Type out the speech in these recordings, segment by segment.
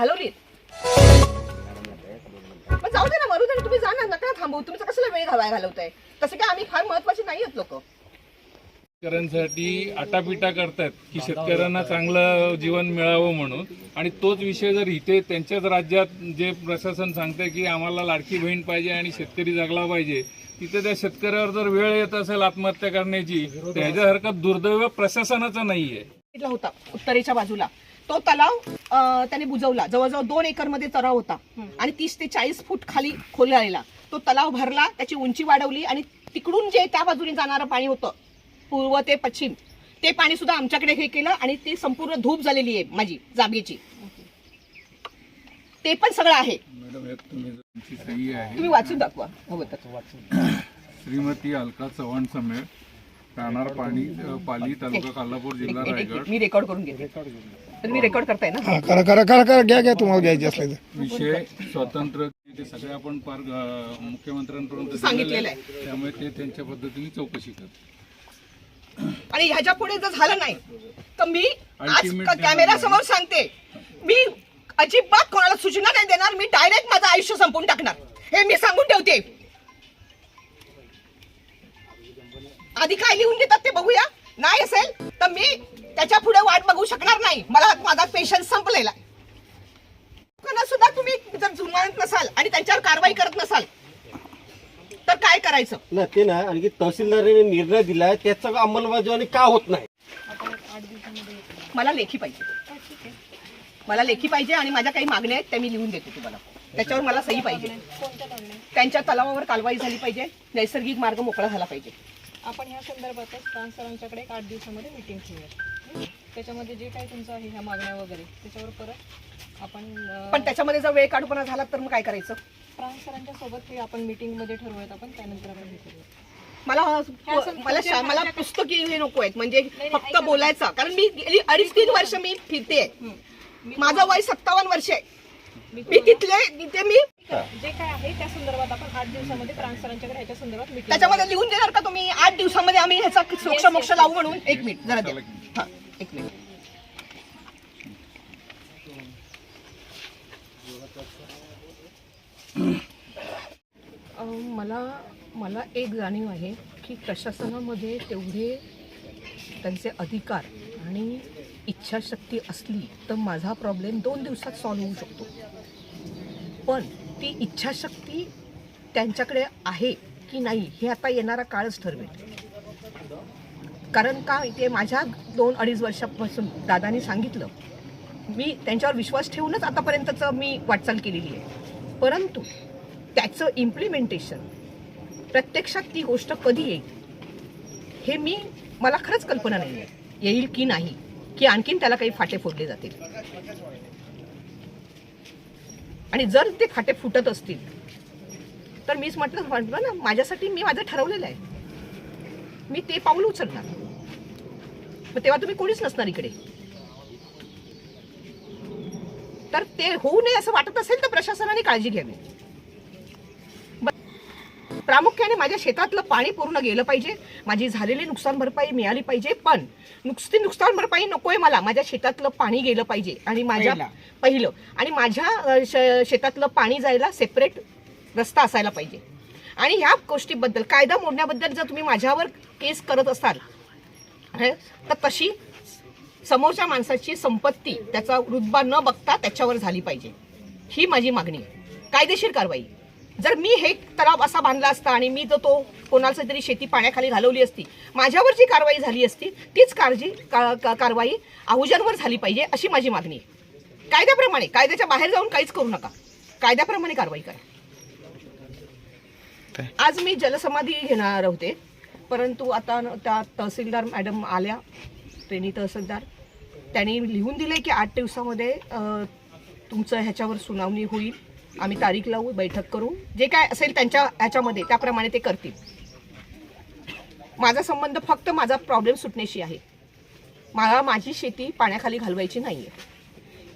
घालवली मग जाऊ दे ना मरू दे ना, तुम्ही जा ना नका थांबवू तुम्ही कसला वेळ घालाय घालवताय? तसे काय आम्ही फार महत्त्वाचे नाही आहेत लोक. शेतकऱ्यांसाठी आटापिटा करतायत की शेतकऱ्यांना चांगलं जीवन मिळावं म्हणून. आणि तोच विषय जर इथे त्यांच्याच राज्यात जे प्रशासन सांगतंय की आम्हाला लाडकी बहीण पाहिजे आणि शेतकरी जगला पाहिजे तिथे त्या शेतकऱ्यावर जर वेळ येत असेल आत्महत्या करण्याची तर ह्याच्यासारखं दुर्दैव प्रशासनाचं नाहीये. होता उत्तरेच्या बाजूला. तो तलाव त्याने बुजवला. जवळजवळ दोन एकरमध्ये तलाव होता आणि तीस ते चाळीस फूट खाली खोलायला तो तलाव भरला त्याची उंची वाढवली आणि तिकडून जे त्या बाजूने जाणारं पाणी होतं पूर्व ते पश्चिम ते पाणी सुद्धा आमच्याकडे हे केलं आणि ती संपूर्ण धूप झालेली आहे माझी जागेची ते पण सगळं आहे. तुम्ही तुमची सही आहे. तुम्ही वाचून दाखवा. हवं तर श्रीमती अलका चव्हाण समेळ राहणार पाणी पाली तालुका कोल्हापूर जिल्हा रायगड. मी रेकॉर्ड करून घेते. तर मी रेकॉर्ड करताय ना? हा करा करा करा करा घ्या घ्या तुम्हाला घ्यायचे असले तर. विषय स्वातंत्र्य ते सगळे आपण पार अं, मुख्यमंत्र्यांपर्यंत दिलेलं सांगितलेलं आहे. त्यामुळे ते त्यांच्या पद्धतीने चौकशी करतात आणि ह्याच्या पुढे जर झालं नाही तर मी आज Ultimate कॅमेरा समोर सांगते. मी अजिबात कोणाला सूचना नाही देणार मी डायरेक्ट माझं आयुष्य संपवून टाकणार. हे मी सांगून ठेवते. आधी काय लिहून देतात ते बघूया. नाही असेल तर मी त्याच्या पुढे वाट बघू शकणार नाही. मला पेशन्स संपलेला. लोकांना सुद्धा तुम्ही जर जुमानत नसाल आणि त्यांच्यावर कारवाई करत नसाल तर काय करायचं? ना ते ना आणखी तहसीलदाराने निर्णय दिलाय त्याचा अंमलबजावणी का होत नाही? मला लेखी पाहिजे. मला लेखी पाहिजे आणि माझ्या काही मागण्या आहेत त्या मी लिहून देते तुम्हाला. त्याच्यावर मला सही पाहिजे. त्यांच्या तलावावर कालवाई झाली पाहिजे नैसर्गिक मार्ग मोकळा झाला पाहिजे. आपण ह्या संदर्भातच सरांच्याकडे एक आठ दिवसामध्ये मीटिंग ठेवूया त्याच्यामध्ये जे काही तुमचं आहे ह्या मागण्या वगैरे त्याच्यावर परत आपण अं, पण त्याच्यामध्ये जर वेळ काढूपणा झाला तर मग काय करायचं? प्रांत सरांच्या सोबत हे आपण मीटिंगमध्ये ठरवूयात आपण त्यानंतर आपण हे करूया मला मला शा- मला पुस्तकी हे नको आहेत म्हणजे फक्त बोलायचं. कारण मी गेली अडीच तीन वर्ष मी फिरते. माझं वय सत्तावन्न वर्ष आहे. मी तिथले तिथे मी जे काय आहे त्या संदर्भात आपण आठ दिवसामध्ये सरांच्याकडे ह्याच्या संदर्भात मीटिंग त्याच्यामध्ये लिहून देणार का तुम्ही? आठ दिवसामध्ये आम्ही ह्याचा सोक्ष मोक्ष लावू म्हणून एक मिनिट जरा द्या. हा. एक मिनिट. मला मला एक जाणीव आहे की प्रशासनामध्ये तेवढे त्यांचे अधिकार आणि इच्छाशक्ती असली तर माझा प्रॉब्लेम दोन दिवसात सॉल्व्ह होऊ शकतो. पण ती इच्छाशक्ती त्यांच्याकडे आहे की नाही हे आता येणारा काळच ठरवेल. कारण का ते माझ्या दोन अडीच वर्षापासून दादानी सांगितलं मी त्यांच्यावर विश्वास ठेवूनच आतापर्यंतचं मी वाटचाल केलेली आहे. परंतु त्याचं इम्प्लिमेंटेशन प्रत्यक्षात ती गोष्ट कधी येईल हे मी मला खरंच कल्पना नाही आहे येईल की नाही की आणखीन त्याला काही फाटे फोडले जातील. आणि जर ते फाटे फुटत असतील तर मीच म्हटलं म्हटलं ना माझ्यासाठी मी माझं ठरवलेलं आहे. मी ते पाऊल उचलणार. मग तेव्हा तुम्ही कोणीच नसणार इकडे. तर ते होऊ नये असं वाटत असेल तर प्रशासनाने काळजी घ्यावी. प्रामुख्याने माझ्या शेतातलं पाणी पूर्ण गेलं पाहिजे. माझी झालेली नुकसान भरपाई मिळाली पाहिजे. पण नुसती नुकसान भरपाई नकोय मला. माझ्या शेतातलं पाणी गेलं पाहिजे. आणि माझ्या पहिलं. आणि माझ्या शेतातलं पाणी जायला सेपरेट रस्ता असायला पाहिजे. आणि ह्या गोष्टीबद्दल कायदा मोडण्याबद्दल जर तुम्ही माझ्यावर केस करत असाल तर तशी समोरच्या माणसाची संपत्ती त्याचा रुतबा न बघता त्याच्यावर झाली पाहिजे. ही माझी मागणी कायदेशीर कारवाई. जर मी हे तलाव असा बांधला असता आणि मी जर तो कोणाचं तरी शेती पाण्याखाली घालवली असती माझ्यावर जी कारवाई झाली असती तीच काळजी का- का- कारवाई आहुजांवर झाली पाहिजे अशी माझी मागणी आहे. कायद्याप्रमाणे कायद्याच्या बाहेर जाऊन काहीच करू नका. कायद्याप्रमाणे कारवाई करा. आज मी जलसमाधी घेणार होते परंतु आता त्या तहसीलदार मॅडम आल्या ट्रेनी तहसीलदार त्यांनी लिहून दिले की आठ दिवसामध्ये तुमचं ह्याच्यावर सुनावणी होईल. आम्ही तारीख लावू बैठक करू. जे काय असेल त्यांच्या ह्याच्यामध्ये त्याप्रमाणे ते करतील. माझा संबंध फक्त माझा प्रॉब्लेम सुटण्याशी आहे. मला माझी शेती पाण्याखाली घालवायची नाही आहे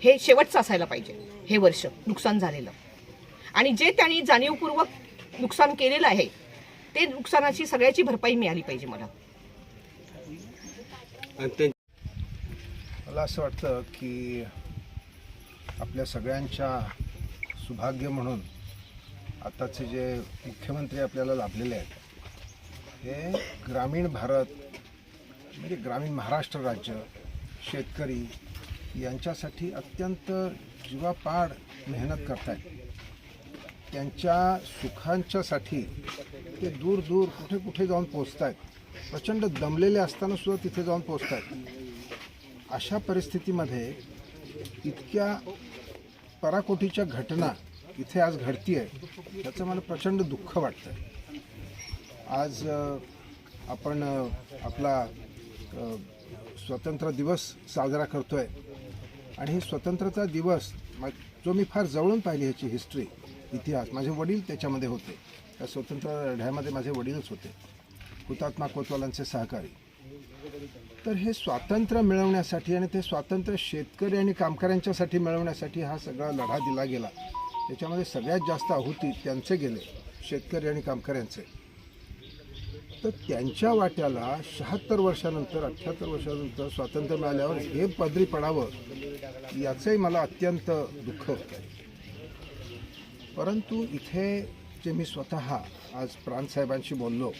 हे शेवटचं असायला पाहिजे. हे वर्ष नुकसान झालेलं. आणि जे त्यांनी जाणीवपूर्वक नुकसान केलेलं आहे. ते नुकसानाची सगळ्याची भरपाई मिळाली पाहिजे मला. मला असं वाटतं की आपल्या सगळ्यांच्या सुभाग्य म्हणून आताचे जे मुख्यमंत्री आपल्याला लाभलेले आहेत हे ग्रामीण भारत म्हणजे ग्रामीण महाराष्ट्र राज्य शेतकरी यांच्यासाठी अत्यंत जीवापाड मेहनत करत आहेत त्यांच्या सुखांच्यासाठी ते दूर दूर कुठे कुठे जाऊन पोचत आहेत प्रचंड दमलेले असताना सुद्धा तिथे जाऊन पोचत आहेत अशा परिस्थितीमध्ये इतक्या पराकोटीच्या घटना इथे आज घडती आहे त्याचं मला प्रचंड दुःख वाटतं आज आपण आपला स्वतंत्र दिवस साजरा करतो आहे आणि हे स्वतंत्रता दिवस जो मी फार जवळून पाहिली ह्याची हिस्ट्री इतिहास माझे वडील त्याच्यामध्ये होते. त्या स्वतंत्र लढ्यामध्ये माझे वडीलच होते. हुतात्मा कोतवालांचे सहकारी. तर हे स्वातंत्र्य मिळवण्यासाठी आणि ते स्वातंत्र्य शेतकरी आणि कामगारांच्यासाठी मिळवण्यासाठी हा सगळा लढा दिला गेला. त्याच्यामध्ये सगळ्यात जास्त आहुती त्यांचे गेले शेतकरी आणि कामगारांचे. तर त्यांच्या वाट्याला शहात्तर वर्षानंतर अठ्ठ्याहत्तर वर्षानंतर स्वातंत्र्य मिळाल्यावर हे पदरी पडावं याचंही मला अत्यंत दुःख होतं. परंतु इथे जे मी स्वतः आज प्राणसाहेबांशी बोललो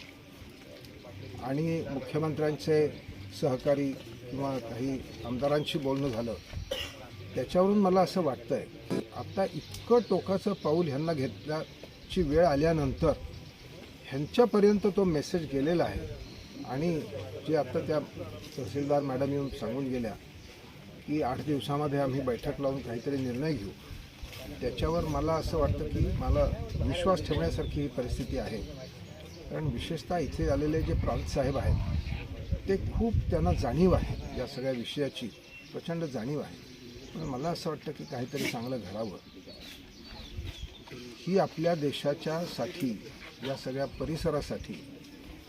आणि मुख्यमंत्र्यांचे सहकारी किंवा काही आमदारांशी बोलणं झालं त्याच्यावरून मला असं वाटतं आहे आता इतकं टोकाचं पाऊल ह्यांना घेतल्याची वेळ आल्यानंतर ह्यांच्यापर्यंत तो मेसेज गेलेला आहे. आणि जे आत्ता त्या तहसीलदार मॅडम येऊन सांगून गेल्या की आठ दिवसामध्ये आम्ही बैठक लावून काहीतरी निर्णय घेऊ. त्याच्यावर मला असं वाटतं की मला विश्वास ठेवण्यासारखी ही परिस्थिती आहे. कारण विशेषतः इथे आलेले जे प्रांत साहेब आहेत ते खूप त्यांना जाणीव आहे या सगळ्या विषयाची प्रचंड जाणीव आहे. पण मला असं वाटतं की काहीतरी चांगलं घडावं. ही आपल्या देशाच्या साठी या सगळ्या परिसरासाठी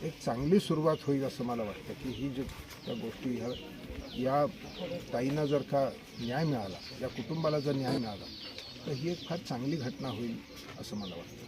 एक चांगली सुरुवात होईल असं मला वाटतं की ही जे त्या गोष्टी ह्या या ताईंना जर का न्याय मिळाला या कुटुंबाला जर न्याय मिळाला तर ही एक फार चांगली घटना होईल असं मला वाटतं.